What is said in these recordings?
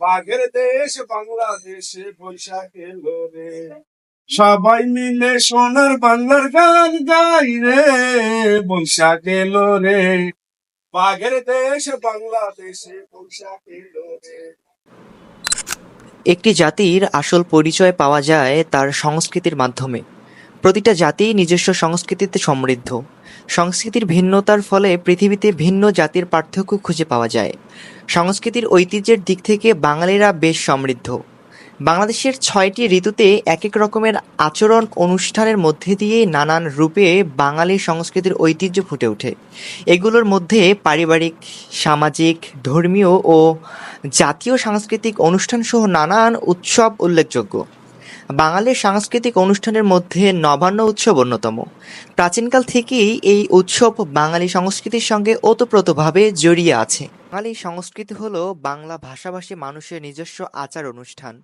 বাঘের দেশ, বাংলাদেশে, বৈশাখ এলো রে। সবাই মিলে সোনার বাংলার গান গাই রে, বৈশাখ এলো রে। বাঘের দেশ, বাংলাদেশে, বৈশাখ এলো রে। একটি জাতির আসল পরিচয় পাওয়া যায় তার সংস্কৃতির মাধ্যমে। প্রতিটা জাতি নিজস্ব সংস্কৃতিতে সমৃদ্ধ। সংস্কৃতির ভিন্নতার ফলে পৃথিবীতে ভিন্ন জাতির পার্থক্য খুঁজে পাওয়া যায়। সংস্কৃতির ঐতিহ্যের দিক থেকে বাঙালিরা বেশ সমৃদ্ধ। বাংলাদেশের ছয়টি ঋতুতে এক এক রকমের আচরণ অনুষ্ঠানের মধ্যে দিয়ে নানান রূপে বাঙালি সংস্কৃতির ঐতিহ্য ফুটে ওঠে। এগুলোর মধ্যে পারিবারিক, সামাজিক, ধর্মীয় ও জাতীয় সাংস্কৃতিক অনুষ্ঠানসহ নানান উৎসব উল্লেখযোগ্য। বাঙালির সাংস্কৃতিক অনুষ্ঠানের মধ্যে নবান্ন উৎসব অন্যতম। প্রাচীনকাল থেকেই এই উৎসব বাঙালি সংস্কৃতির সঙ্গে ওতপ্রোতভাবে জড়িয়ে আছে। বাঙালি সংস্কৃতি হল বাংলা ভাষাভাষী মানুষের নিজস্ব আচার অনুষ্ঠান।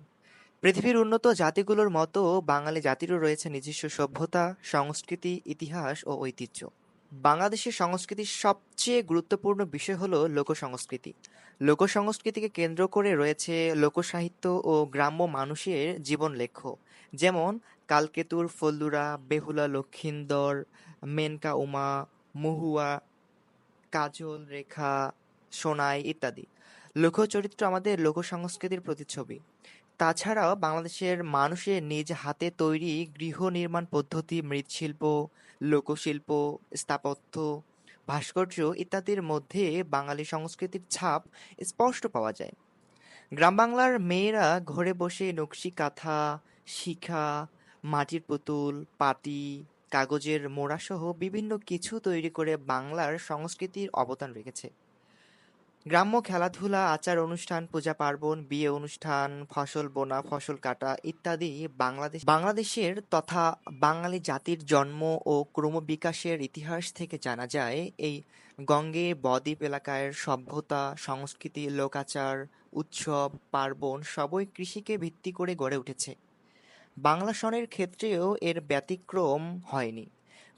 পৃথিবীর উন্নত জাতিগুলোর মতো বাঙালি জাতিরও রয়েছে নিজস্ব সভ্যতা, সংস্কৃতি, ইতিহাস ও ঐতিহ্য। বাংলাদেশের সংস্কৃতির সবচেয়ে গুরুত্বপূর্ণ বিষয় হলো লোকসংস্কৃতি। লোকসংস্কৃতিকে কেন্দ্র করে রয়েছে লোকসাহিত্য ও গ্রাম্য মানুষের জীবন জীবনলেখ্য যেমন কালকেতুর, ফল্লুরা, বেহুলা, লক্ষিন্দর, মেনকা উমা, মহুয়া, কাজল, রেখা, সোনাই ইত্যাদি। লোকচরিত্র আমাদের লোকসংস্কৃতির প্রতিচ্ছবি। তাছাড়াও বাংলাদেশের মানুষের নিজ হাতে তৈরি গৃহ নির্মাণ পদ্ধতি, মৃৎশিল্প, লোকশিল্প, স্থাপত্য, ভাস্কর্য ইত্যাদির মধ্যে বাঙালি সংস্কৃতির ছাপ স্পষ্ট পাওয়া যায়। গ্রাম বাংলার মেয়েরা ঘরে বসে নকশি কাঁথা, শিখা, মাটির পুতুল, পাটি, কাগজের মোড়াসহ বিভিন্ন কিছু তৈরি করে বাংলার সংস্কৃতির অবদান রেখেছে। গ্রাম্য খেলাধুলা, আচার অনুষ্ঠান, পূজা পার্বণ, বিয়ে অনুষ্ঠান, ফসল বোনা, ফসল কাটা ইত্যাদি বাংলাদেশ বাংলাদেশের তথা বাঙালি জাতির জন্ম ও ক্রমবিকাশের ইতিহাস থেকে জানা যায়, এই গঙ্গে বদ্বীপ এলাকার সভ্যতা, সংস্কৃতি, লোকাচার, উৎসব, পার্বণ সবই কৃষিকে ভিত্তি করে গড়ে উঠেছে। বাংলা সনের ক্ষেত্রেও এর ব্যতিক্রম হয়নি।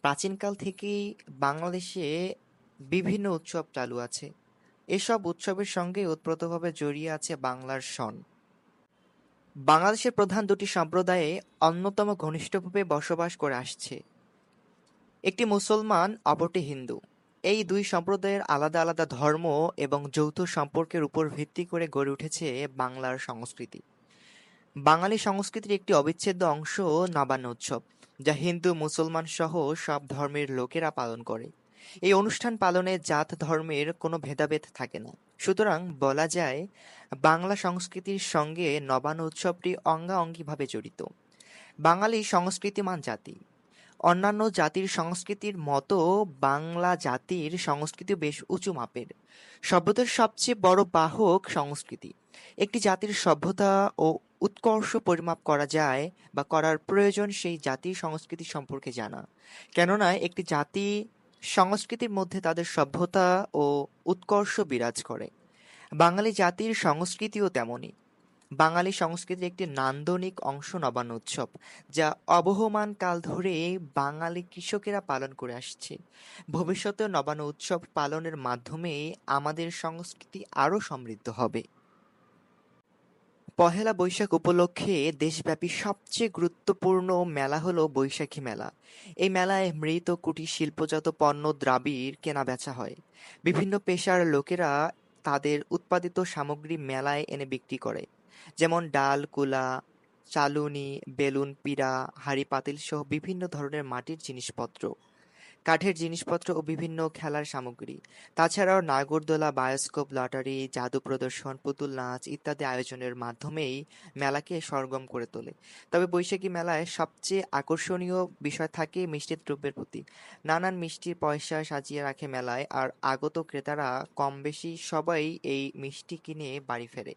প্রাচীনকাল থেকেই বাংলাদেশে বিভিন্ন উৎসব চালু আছে। এসব উৎসবের সঙ্গে ওতপ্রোতভাবে জড়িয়ে আছে বাংলার সন বাংলাদেশের প্রধান দুটি সম্প্রদায়ে অন্যতম ঘনিষ্ঠভাবে বসবাস করে আসছে। একটি মুসলমান, অপরটি হিন্দু। এই দুই সম্প্রদায়ের আলাদা আলাদা ধর্ম এবং যৌথ সম্পর্কের উপর ভিত্তি করে গড়ে উঠেছে বাংলার সংস্কৃতি। বাঙালি সংস্কৃতির একটি অবিচ্ছেদ্য অংশ নবান্ন উৎসব, যা হিন্দু মুসলমান সহ সব ধর্মের লোকেরা পালন করে। এই অনুষ্ঠান পালনে জাত ধর্মের কোনো ভেদাভেদ থাকে না। সুতরাং বলা যায়, বাংলা সংস্কৃতির সঙ্গে নবান্ন উৎসবটি অঙ্গাঅঙ্গিভাবে জড়িত। বাঙালি সংস্কৃতিমান জাতি। অন্যান্য জাতির সংস্কৃতির মতো বাংলা জাতির সংস্কৃতি বেশ উঁচু মাপের। সভ্যতার সবচেয়ে বড় বাহক সংস্কৃতি। একটি জাতির সভ্যতা ও উৎকর্ষ পরিমাপ করা যায় বা করার প্রয়োজন সেই জাতির সংস্কৃতি সম্পর্কে জানা। কেননা একটি জাতি সংস্কৃতির মধ্যে তাদের সভ্যতা ও উৎকর্ষ বিরাজ করে। বাঙালি জাতির সংস্কৃতিও তেমনই। বাঙালি সংস্কৃতির একটি নান্দনিক অংশ নবান্ন উৎসব, যা অবহমান কাল ধরে বাঙালি কৃষকেরা পালন করে আসছে। ভবিষ্যতে নবান্ন উৎসব পালনের মাধ্যমে আমাদের সংস্কৃতি আরও সমৃদ্ধ হবে। পহেলা বৈশাখ উপলক্ষে দেশব্যাপী সবচেয়ে গুরুত্বপূর্ণ মেলা হলো বৈশাখী মেলা। এই মেলায় মৃত কুটির শিল্পজাত পণ্য দ্রাবিড় কেনা বেচা হয়। বিভিন্ন পেশার লোকেরা তাদের উৎপাদিত সামগ্রী মেলায় এনে বিক্রি করে। যেমন ডাল, কুলা, চালুনি, বেলুন, পিড়া, হাঁড়ি, পাতিল সহ বিভিন্ন ধরনের মাটির জিনিসপত্র। কাঠের জিনিসপত্র ও বিভিন্ন খেলার সামগ্রী। তাছাড়াও নাগরদোলা বায়োস্কোপ, লটারি, জাদু প্রদর্শন, পুতুল নাচ ইত্যাদি আয়োজনের মাধ্যমেই মেলাকে সরগম করে তোলে। তবে বৈশাখী মেলায় সবচেয়ে আকর্ষণীয় বিষয় থাকে মিষ্টির দ্রব্যের প্রতি। নানান মিষ্টির পয়সা সাজিয়ে রাখে মেলায়, আর আগত ক্রেতারা কম বেশি সবাই এই মিষ্টি কিনে বাড়ি ফেরে।